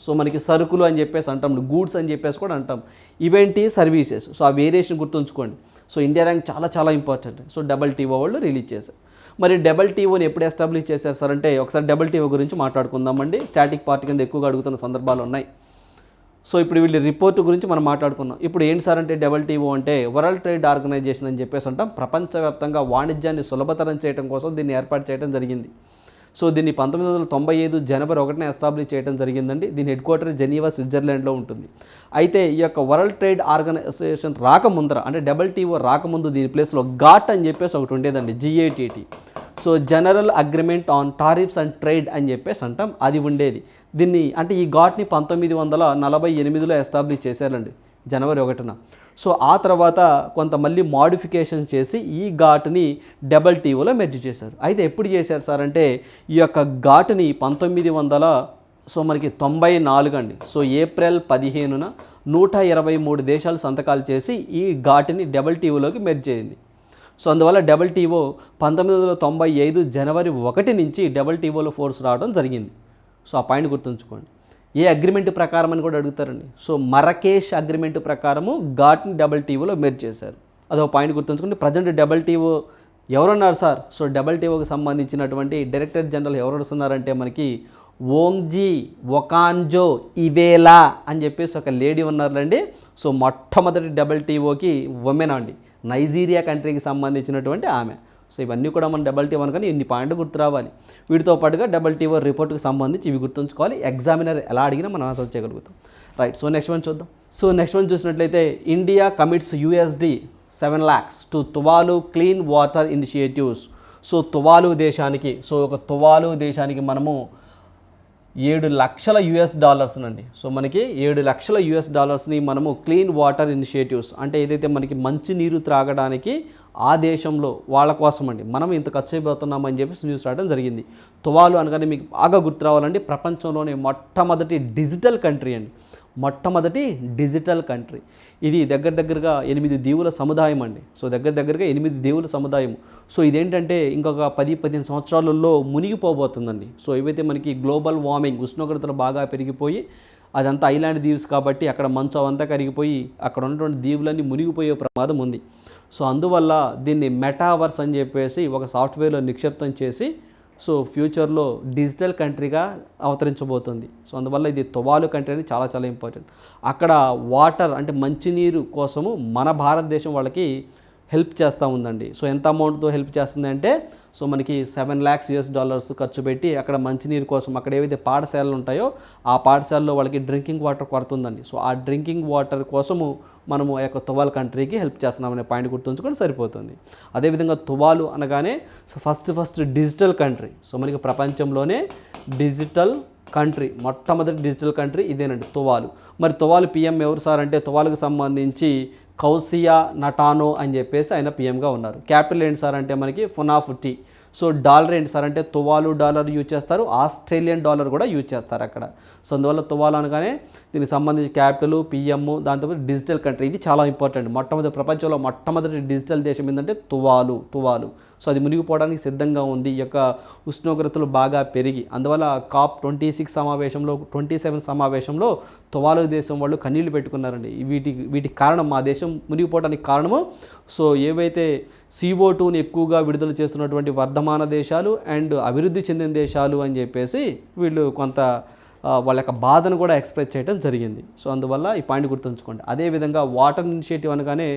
సో మనకి సరుకులు అని చెప్పేసి అంటాం గూడ్స్ అని చెప్పేసి కూడా అంటాం. ఇవేంటి? సర్వీసెస్ సో ఆ వేరియేషన్ గుర్తుంచుకోండి. సో ఇండియా ర్యాంక్ చాలా చాలా ఇంపార్టెంట్ సో డబల్ టీఓ వాళ్ళు రిలీజ్ చేశారు. మరి డబల్ టీఓని ఎప్పుడు ఎస్టాబ్లిష్ చేశారు సార్? అంటే ఒకసారి డబల్ టీఓ గురించి మాట్లాడుకుందామండి. స్టాటిక్ పార్టీ కింద ఎక్కువగా అడుగుతున్న సందర్భాలు ఉన్నాయి. సో ఇప్పుడు వీళ్ళ రిపోర్ట్ గురించి మనం మాట్లాడుకున్నాం. ఇప్పుడు ఏంటి సార్ అంటే డబ్ల్యూటీఓ అంటే వరల్డ్ ట్రేడ్ ఆర్గనైజేషన్ అని చెప్పేసి అంటాం. ప్రపంచవ్యాప్తంగా వాణిజ్యాన్ని సులభతరం చేయడం కోసం దీన్ని ఏర్పాటు చేయడం జరిగింది. సో దీన్ని పంతొమ్మిది వందల తొంభై ఐదు జనవరి ఒకటిన ఎస్టాబ్లిష్ చేయడం జరిగిందండి. దీని హెడ్ క్వార్టర్ జెనీవా స్విట్జర్లాండ్లో ఉంటుంది. అయితే ఈ యొక్క వరల్డ్ ట్రేడ్ ఆర్గనైజేషన్ రాకముందర అంటే డబ్ల్యూటీఓ రాకముందు దీని ప్లేస్లో ఘాట్ అని చెప్పేసి ఒకటి ఉండేదండి GATT so general agreement on tariffs and trade అని చెప్పేసి అంటాం. అది ఉండేది. దీన్ని అంటే ఈ ఘాట్ని పంతొమ్మిది వందల నలభై ఎనిమిదిలో ఎస్టాబ్లిష్ చేశారండి జనవరి ఒకటిన. సో ఆ తర్వాత కొంత మళ్ళీ మాడిఫికేషన్స్ చేసి ఈ ఘాటుని డబల్ టీవోలో మెర్జ్ చేశారు. అయితే ఎప్పుడు చేశారు సార్ అంటే ఈ యొక్క ఘాటుని పంతొమ్మిది వందల సో మనకి తొంభై నాలుగు అండి. సో ఏప్రిల్ పదిహేనున నూట ఇరవై మూడు దేశాలు సంతకాలు చేసి ఈ ఘాటుని డబల్ టీవోలోకి మెర్జ్ చేయింది సో అందువల్ల డబల్ టీవో పంతొమ్మిది వందల తొంభై ఐదు జనవరి ఒకటి నుంచి డబల్ టీవోలో ఫోర్స్ రావడం జరిగింది. సో ఆ పాయింట్ గుర్తుంచుకోండి. ఏ అగ్రిమెంట్ ప్రకారం అని కూడా అడుగుతారండి. సో మరకేష్ అగ్రిమెంట్ ప్రకారము ఘాట్ని డబల్ టీవోలో మెర్జ్ చేశారు. అదో పాయింట్ గుర్తుంచుకోండి. ప్రజెంట్ డబల్ టీఓ ఎవరున్నారు సార్? సో డబల్ టీఓకి సంబంధించినటువంటి డైరెక్టర్ జనరల్ ఎవరు వస్తున్నారంటే మనకి ఓంగ్జీ ఒకాంజో ఇవేలా అని చెప్పేసి ఒక లేడీ ఉన్నారులండి. సో మొట్టమొదటి డబల్ టీఓకి ఉమెన్ అండి. నైజీరియా కంట్రీకి సంబంధించినటువంటి ఆమె. సో ఇవన్నీ కూడా మనం డబల్ టీ వన్ కానీ ఇన్ని పాయింట్లు గుర్తు రావాలి వీటితో పాటుగా డబల్ టీవర్ రిపోర్ట్కి సంబంధించి ఇవి గుర్తుంచుకోవాలి. ఎగ్జామినర్ ఎలా అడిగినా మనం ఆన్సర్ చేయగలుగుతాం. రైట్ సో నెక్స్ట్ వన్ చూద్దాం. సో నెక్స్ట్ వన్ చూసినట్లయితే India commits USD seven lakhs to Tuvalu clean water initiatives so Tuvalu దేశానికి సో ఒక తువాలు దేశానికి మనము ఏడు లక్షల యుఎస్ డాలర్స్ అండి సో మనకి ఏడు లక్షల యుఎస్ డాలర్స్ని మనము క్లీన్ వాటర్ ఇనిషియేటివ్స్ అంటే ఏదైతే మనకి మంచి నీరు త్రాగడానికి ఆ దేశంలో వాళ్ళ కోసం అండి మనం ఇంత ఖర్చు అయిపోతున్నామని చెప్పేసి న్యూస్ రావడం జరిగింది. తువాలు అనగానే మీకు బాగా గుర్తు రావాలండి. ప్రపంచంలోనే మొట్టమొదటి డిజిటల్ కంట్రీ అండి. మొట్టమొదటి డిజిటల్ కంట్రీ ఇది దగ్గర దగ్గరగా ఎనిమిది దీవుల సముదాయం అండి. సో దగ్గర దగ్గరగా ఎనిమిది దీవుల సముదాయం సో ఇదేంటంటే ఇంకొక పది పదిహేను సంవత్సరాలలో మునిగిపోబోతుందండి. సో ఇవైతే మనకి గ్లోబల్ వార్మింగ్ ఉష్ణోగ్రతలు బాగా పెరిగిపోయి అదంతా ఐలాండ్ దీవ్స్ కాబట్టి అక్కడ మంచు అవంతా కరిగిపోయి అక్కడ ఉన్నటువంటి దీవులన్నీ మునిగిపోయే ప్రమాదం ఉంది. సో అందువల్ల దీన్ని మెటావర్స్ అని చెప్పేసి ఒక సాఫ్ట్వేర్లో నిక్షిప్తం చేసి సో ఫ్యూచర్లో డిజిటల్ కంట్రీగా అవతరించబోతుంది. సో అందువల్ల ఇది తువాలు కంట్రీ అనేది చాలా చాలా ఇంపార్టెంట్. అక్కడ వాటర్ అంటే మంచినీరు కోసము మన భారతదేశం వాళ్ళకి హెల్ప్ చేస్తూ ఉందండి. సో ఎంత అమౌంట్తో హెల్ప్ చేస్తుంది అంటే సో మనకి సెవెన్ ల్యాక్స్ యూఎస్ డాలర్స్ ఖర్చు పెట్టి అక్కడ మంచినీరు కోసం అక్కడ ఏవైతే పాఠశాలలు ఉంటాయో ఆ పాఠశాలలో వాళ్ళకి డ్రింకింగ్ వాటర్ కొరత ఉందండి సో ఆ డ్రింకింగ్ వాటర్ కోసము మనము ఆ యొక్క తువాల్ కంట్రీకి హెల్ప్ చేస్తున్నామనే పాయింట్ గుర్తుంచుకొని సరిపోతుంది. అదేవిధంగా తువాలు అనగానే so first first digital country. So మనకి ప్రపంచంలోనే డిజిటల్ కంట్రీ మొట్టమొదటి డిజిటల్ కంట్రీ ఇదేనండి తువాలు. మరి తువాలు పిఎం ఎవరు సార్ అంటే తువాలుకు సంబంధించి కౌసియా నటానో అని చెప్పేసి ఆయన పిఎంగా ఉన్నారు. క్యాపిటల్ ఏంటి సార్ అంటే మనకి ఫునాఫుటీ సో డాలర్ ఏంటి సార్ అంటే తువాలు డాలర్ యూజ్ చేస్తారు. ఆస్ట్రేలియన్ డాలర్ కూడా యూజ్ చేస్తారు అక్కడ. సో అందువల్ల తువాలు అనగానే దీనికి సంబంధించి క్యాపిటల్ పిఎం దాంతోపాటు డిజిటల్ కంట్రీ. ఇది చాలా ఇంపార్టెంట్. మొట్టమొదటి ప్రపంచంలో మొట్టమొదటి డిజిటల్ దేశం ఏంటంటే తువాలు తువాలు. సో అది మునిగిపోవడానికి సిద్ధంగా ఉంది. ఈ యొక్క ఉష్ణోగ్రతలు బాగా పెరిగి అందువల్ల కాప్ ట్వంటీ సిక్స్ సమావేశంలో ట్వంటీ సెవెన్ సమావేశంలో తువాలు దేశం వాళ్ళు కన్నీళ్ళు పెట్టుకున్నారండి. వీటి వీటికి కారణం మా దేశం మునిగిపోవడానికి కారణము. సో ఏవైతే సిఓ టూని ఎక్కువగా విడుదల చేస్తున్నటువంటి వర్ధమాన దేశాలు అండ్ అభివృద్ధి చెందిన దేశాలు అని చెప్పేసి వీళ్ళు కొంత వాళ్ళ యొక్క బాధను కూడా ఎక్స్ప్రెస్ చేయడం జరిగింది. సో అందువల్ల ఈ పాయింట్ గుర్తుంచుకోండి. అదేవిధంగా వాటర్ ఇనిషియేటివ్ అనగానే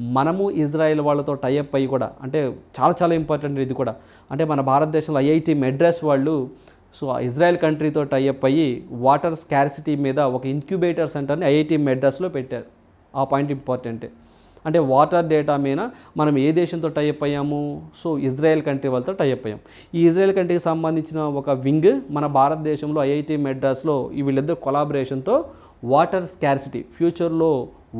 మనము ఇజ్రాయెల్ వాళ్ళతో టైఅప్ అయ్యి కూడా అంటే చాలా చాలా ఇంపార్టెంట్ ఇది కూడా. అంటే మన భారతదేశంలో ఐఐటి మెడ్రాస్ వాళ్ళు సో ఆ ఇజ్రాయెల్ కంట్రీతో టైఅప్ అయ్యి వాటర్ స్కార్సిటీ మీద ఒక ఇంక్యుబేటర్ సెంటర్ని ఐఐటి మెడ్రాస్లో పెట్టారు. ఆ పాయింట్ ఇంపార్టెంటే అంటే వాటర్ డేటా మీద మనం ఏ దేశంతో టైఅప్ అయ్యాము? సో ఇజ్రాయెల్ కంట్రీ వాళ్ళతో టైప్ అయ్యాం. ఈ ఇజ్రాయెల్ కంట్రీకి సంబంధించిన ఒక వింగ్ మన భారతదేశంలో ఐఐటి మెడ్రాస్లో ఈ వీళ్ళిద్దరు కొలాబరేషన్తో వాటర్ స్కార్సిటీ ఫ్యూచర్లో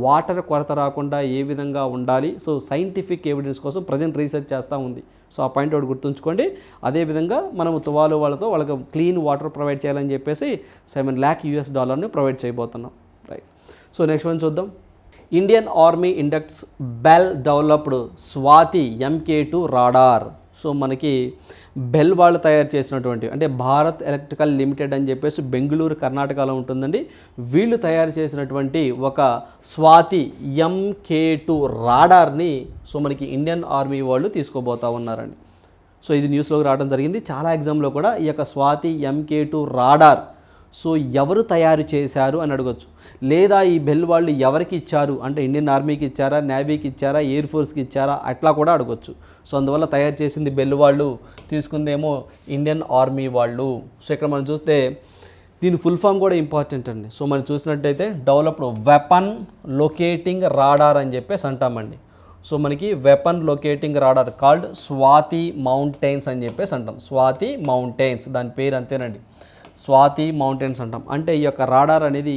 వాటర్ కొరత రాకుండా ఏ విధంగా ఉండాలి? సో సైంటిఫిక్ ఎవిడెన్స్ కోసం ప్రజెంట్ రీసెర్చ్ చేస్తూ ఉంది. సో ఆ పాయింట్ ఒకటి గుర్తుంచుకోండి. అదేవిధంగా మనం తువాలు వాళ్ళతో వాళ్ళకి క్లీన్ వాటర్ ప్రొవైడ్ చేయాలని చెప్పేసి సెవెన్ ల్యాక్ యూఎస్ డాలర్ని ప్రొవైడ్ చేయబోతున్నాం. రైట్ సో నెక్స్ట్ వన్ చూద్దాం. Indian army inducts BEL developed Swathi MK two radar. So మనకి బెల్ వాళ్ళు తయారు చేసినటువంటి అంటే భారత్ ఎలక్ట్రికల్ లిమిటెడ్ అని చెప్పేసి బెంగళూరు కర్ణాటకలో ఉంటుందండి. వీళ్ళు తయారు చేసినటువంటి ఒక స్వాతి ఎంకే టూ రాడార్ని సో మనకి ఇండియన్ ఆర్మీ వాళ్ళు తీసుకోబోతా ఉన్నారండి. సో ఇది న్యూస్లోకి రావడం జరిగింది. చాలా ఎగ్జామ్లో కూడా ఈ యొక్క Swathi MK two radar so ఎవరు తయారు చేశారు అని అడగొచ్చు. లేదా ఈ బెల్ వాళ్ళు ఎవరికి ఇచ్చారు? అంటే ఇండియన్ ఆర్మీకి ఇచ్చారా? నేవీకి ఇచ్చారా? ఎయిర్ ఫోర్స్కి ఇచ్చారా? అట్లా కూడా అడగొచ్చు. సో అందువల్ల తయారు చేసింది బెల్ వాళ్ళు తీసుకుందేమో ఇండియన్ ఆర్మీ వాళ్ళు. సో ఇక్కడ మనం చూస్తే దీని ఫుల్ ఫామ్ కూడా ఇంపార్టెంట్ అండి. సో మనం చూసినట్టయితే డెవలప్డ్ వెపన్ లొకేటింగ్ రాడార్ అని చెప్పేసి అంటామండి. సో మనకి weapon locating radar called Swathi mountains అని చెప్పేసి అంటాం. స్వాతి మౌంటైన్స్ దాని పేరు అంతేనండి. స్వాతి మౌంటైన్స్ అంటాం. అంటే ఈ యొక్క రాడార్ అనేది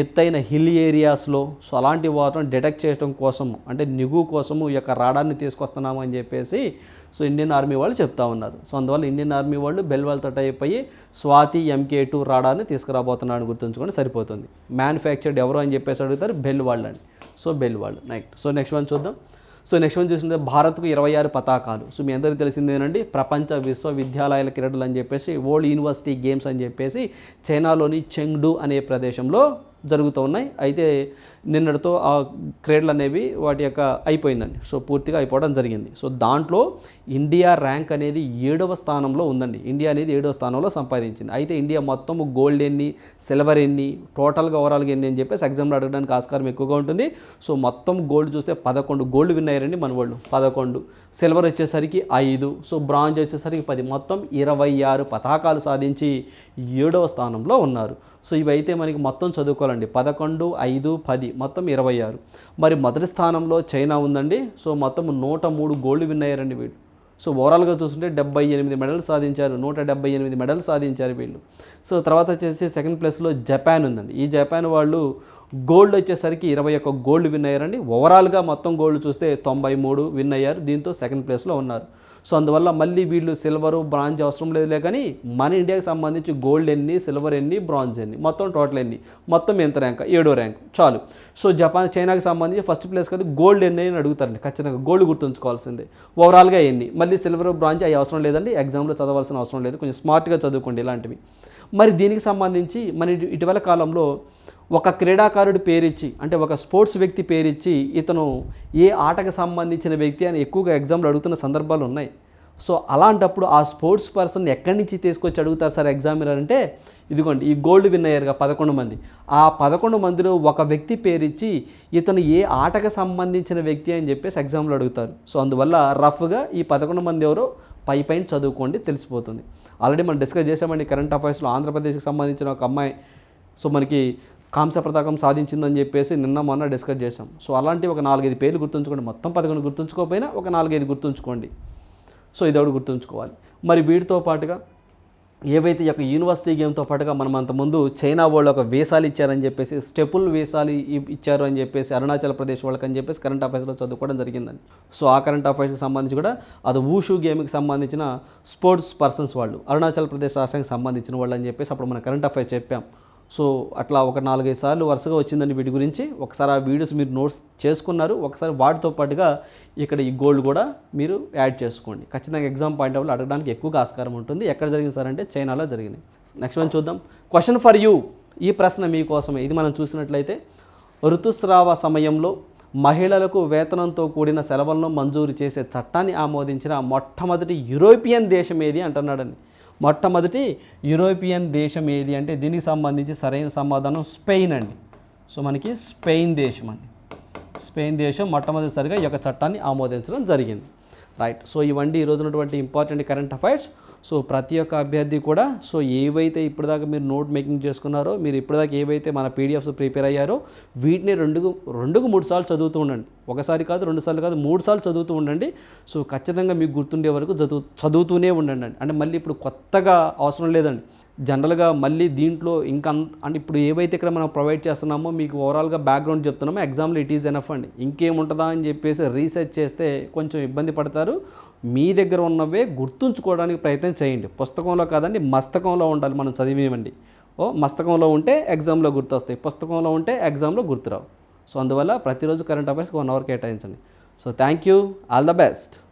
ఎత్తైన హిల్ ఏరియాస్లో సో అలాంటి వాటిని డిటెక్ట్ చేయడం కోసము అంటే నిగు కోసము ఈ యొక్క రాడార్ని తీసుకొస్తున్నాము అని చెప్పేసి సో ఇండియన్ ఆర్మీ వాళ్ళు చెప్తా ఉన్నారు. సో అందువల్ల ఇండియన్ ఆర్మీ వాళ్ళు బెల్వాల్తో టైప్ అయ్యి స్వాతి ఎంకే టూ రాడార్ని తీసుకురాబోతున్నాడు గుర్తుంచుకొని సరిపోతుంది. మ్యానుఫ్యాక్చర్డ్ ఎవరు అని చెప్పేసి అడుగుతారు బెల్ వాళ్ళు అని సో బెల్ వాళ్ళు నైట్ సో నెక్స్ట్ వన్ చూద్దాం. సో నెక్స్ట్ వన్ చూసిన భారత్కు ఇరవై ఆరు పతాకాలు. సో మీ అందరికీ తెలిసిందేనండి ప్రపంచ విశ్వవిద్యాలయాల క్రీడలు అని చెప్పేసి వరల్డ్ యూనివర్సిటీ గేమ్స్ అని చెప్పేసి చైనాలోని చెంగ్డు అనే ప్రదేశంలో జరుగుతూ ఉన్నాయి. అయితే నిన్నటితో ఆ క్రీడలు అనేవి వాటి యొక్క అయిపోయిందండి. సో పూర్తిగా అయిపోవడం జరిగింది. సో దాంట్లో ఇండియా ర్యాంక్ అనేది ఏడవ స్థానంలో ఉందండి. ఇండియా అనేది ఏడవ స్థానంలో సంపాదించింది. అయితే ఇండియా మొత్తం గోల్డ్ ఎన్ని సిల్వర్ ఎన్ని టోటల్గా ఓవరాల్గా ఎన్ని అని చెప్పేసి ఎగ్జామ్లో అడగడానికి ఆస్కారం ఎక్కువగా ఉంటుంది. సో మొత్తం గోల్డ్ చూస్తే పదకొండు గోల్డ్ విన్ అయ్యారండి మన వాళ్ళు. పదకొండు. సిల్వర్ వచ్చేసరికి ఐదు. సో బ్రాంజ్ వచ్చేసరికి పది. మొత్తం ఇరవై ఆరు పతాకాలు సాధించి ఏడవ స్థానంలో ఉన్నారు. సో ఇవైతే మనకి మొత్తం చదువుకోవాలండి. పదకొండు ఐదు పది మొత్తం ఇరవై ఆరు. మరి మొదటి స్థానంలో చైనా ఉందండి. సో మొత్తం నూట మూడు గోల్డ్ విన్ అయ్యారండి వీళ్ళు. సో ఓవరాల్గా చూస్తుంటే డెబ్బై ఎనిమిది మెడల్స్ సాధించారు. నూట డెబ్బై ఎనిమిది మెడల్స్ సాధించారు వీళ్ళు. సో తర్వాత వచ్చేసి సెకండ్ ప్లేస్లో జపాన్ ఉందండి. ఈ జపాన్ వాళ్ళు గోల్డ్ వచ్చేసరికి ఇరవై ఒక్క గోల్డ్ విన్ అయ్యారండి. ఓవరాల్గా మొత్తం గోల్డ్ చూస్తే తొంభై మూడు విన్ అయ్యారు. దీంతో సెకండ్ ప్లేస్లో ఉన్నారు. సో అందువల్ల మళ్ళీ వీళ్ళు సిల్వరు బ్రాంజ్ అవసరం లేదులే కానీ మన ఇండియాకి సంబంధించి గోల్డ్ ఎన్ని సిల్వర్ ఎన్ని బ్రాంజ్ ఎన్ని మొత్తం టోటల్ ఎన్ని మొత్తం ఎంత ర్యాంక్? ఏడో ర్యాంక్. చాలు. సో జపాన్ చైనాకి సంబంధించి ఫస్ట్ ప్లేస్ కానీ గోల్డ్ ఎన్ని అని అడుగుతారండి. ఖచ్చితంగా గోల్డ్ గుర్తుంచుకోవాల్సిందే. ఓవరాల్గా ఎన్ని? మళ్ళీ సిల్వర్ బ్రాంజ్ అవి అవసరం లేదండి. ఎగ్జామ్లో చదవాల్సిన అవసరం లేదు. కొంచెం స్మార్ట్గా చదువుకోండి ఇలాంటివి. మరి దీనికి సంబంధించి మన ఇటీవల కాలంలో ఒక క్రీడాకారుడి పేరిచ్చి అంటే ఒక స్పోర్ట్స్ వ్యక్తి పేరిచ్చి ఇతను ఏ ఆటకు సంబంధించిన వ్యక్తి అని ఎక్కువగా ఎగ్జామ్లు అడుగుతున్న సందర్భాలు ఉన్నాయి. సో అలాంటప్పుడు ఆ స్పోర్ట్స్ పర్సన్ ఎక్కడి నుంచి తీసుకొచ్చి అడుగుతారు సార్ ఎగ్జామినర్ అంటే ఇదిగోండి ఈ గోల్డ్ విన్ అయ్యారుగా పదకొండు మంది. ఆ పదకొండు మందిలో ఒక వ్యక్తి పేరిచ్చి ఇతను ఏ ఆటకు సంబంధించిన వ్యక్తి అని చెప్పేసి ఎగ్జామ్లో అడుగుతారు. సో అందువల్ల రఫ్గా ఈ పదకొండు మంది ఎవరో పై పైన చదువుకోండి తెలిసిపోతుంది. ఆల్రెడీ మనం డిస్కస్ చేసామండి కరెంట్ అఫైర్స్లో ఆంధ్రప్రదేశ్కి సంబంధించిన ఒక అమ్మాయి. సో మనకి కాంస్య పతకం సాధించిందని చెప్పేసి నిన్న మొన్న డిస్కస్ చేశాం. సో అలాంటి ఒక నాలుగైదు పేర్లు గుర్తుంచుకోండి. మొత్తం పదకొండు గుర్తుంచుకోకపోయినా ఒక నాలుగైదు గుర్తుంచుకోండి. సో ఇది ఒకటి గుర్తుంచుకోవాలి. మరి వీటితో పాటుగా ఏవైతే ఈ యొక్క యూనివర్సిటీ గేమ్తో పాటుగా మనం అంతకుముందు చైనా వాళ్ళు ఒక వీసాలు ఇచ్చారని చెప్పేసి స్టెపుల్ వీసాలు ఇచ్చారు అని చెప్పేసి అరుణాచల్ ప్రదేశ్ వాళ్ళకి అని చెప్పేసి కరెంట్ అఫైర్స్లో చదువుకోవడం జరిగిందని సో ఆ కరెంట్ అఫైర్స్కి సంబంధించి కూడా అది ఊషు గేమ్కి సంబంధించిన స్పోర్ట్స్ పర్సన్స్ వాళ్ళు అరుణాచల్ ప్రదేశ్ రాష్ట్రానికి సంబంధించిన వాళ్ళు అని చెప్పేసి అప్పుడు మనం కరెంట్ అఫైర్స్ చెప్పాం. సో అట్లా ఒక నాలుగైదు సార్లు వరుసగా వచ్చిందని వీటి గురించి ఒకసారి ఆ వీడియోస్ మీరు నోట్స్ చేసుకున్నారు. ఒకసారి వాటితో పాటుగా ఇక్కడ ఈ గోల్డ్ కూడా మీరు యాడ్ చేసుకోండి. ఖచ్చితంగా ఎగ్జామ్ పాయింట్ ఆఫ్ అడగడానికి ఎక్కువగా ఆస్కారం ఉంటుంది. ఎక్కడ జరిగింది సార్ అంటే చైనాలో జరిగింది. నెక్స్ట్ మనం చూద్దాం. క్వశ్చన్ ఫర్ యూ ఈ ప్రశ్న మీకోసమే ఇది మనం చూసినట్లయితే ఋతుస్రావ సమయంలో మహిళలకు వేతనంతో కూడిన సెలవులను మంజూరు చేసే చట్టాన్ని ఆమోదించిన మొట్టమొదటి యూరోపియన్ దేశం ఏది అంటున్నాడని. మొట్టమొదటి యూరోపియన్ దేశం ఏది అంటే దీనికి సంబంధించి సరైన సమాధానం స్పెయిన్ అండి. సో మనకి స్పెయిన్ దేశం అండి. స్పెయిన్ దేశం మొట్టమొదటిసారిగా ఈ యొక్క చట్టాన్ని ఆమోదించడం జరిగింది. రైట్. సో ఇవన్నీ ఈ ఉన్నటువంటి ఇంపార్టెంట్ కరెంట్ అఫైర్స్ సో ప్రతి ఒక్క అభ్యర్థి కూడా సో ఏవైతే ఇప్పటిదాకా మీరు నోట్ మేకింగ్ చేసుకున్నారో మీరు ఇప్పటిదాకా ఏవైతే మన పీడిఎఫ్స్ ప్రిపేర్ అయ్యారో వీటిని రెండుకు రెండుకు మూడు సార్లు చదువుతూ ఉండండి. ఒకసారి కాదు రెండు సార్లు కాదు మూడు సార్లు చదువుతూ ఉండండి. సో ఖచ్చితంగా మీకు గుర్తుండే వరకు చదువు చదువుతూనే ఉండండి. అంటే మళ్ళీ ఇప్పుడు కొత్తగా అవసరం లేదండి. జనరల్గా మళ్ళీ దీంట్లో ఇంకా అంత- అంటే ఇప్పుడు ఏవైతే ఇక్కడ మనం ప్రొవైడ్ చేస్తున్నామో మీకు ఓవరాల్గా బ్యాక్గ్రౌండ్ చెప్తున్నామో ఎగ్జామ్లో ఇట్ ఈజ్ ఎనఫ్ అండి. ఇంకేముంటుందా అని చెప్పేసి రీసెర్చ్ చేస్తే కొంచెం ఇబ్బంది పడతారు. మీ దగ్గర ఉన్నవే గుర్తుంచుకోవడానికి ప్రయత్నం చేయండి. పుస్తకంలో కాదండి మస్తకంలో ఉండాలి మనం చదివివ్వండి ఓ మస్తకంలో ఉంటే ఎగ్జామ్లో గుర్తొస్తాయి. పుస్తకంలో ఉంటే ఎగ్జామ్లో గుర్తురావు. సో అందువల్ల ప్రతిరోజు కరెంట్ అఫైర్స్కి వన్ అవర్ కేటాయించండి. So thank you all the best.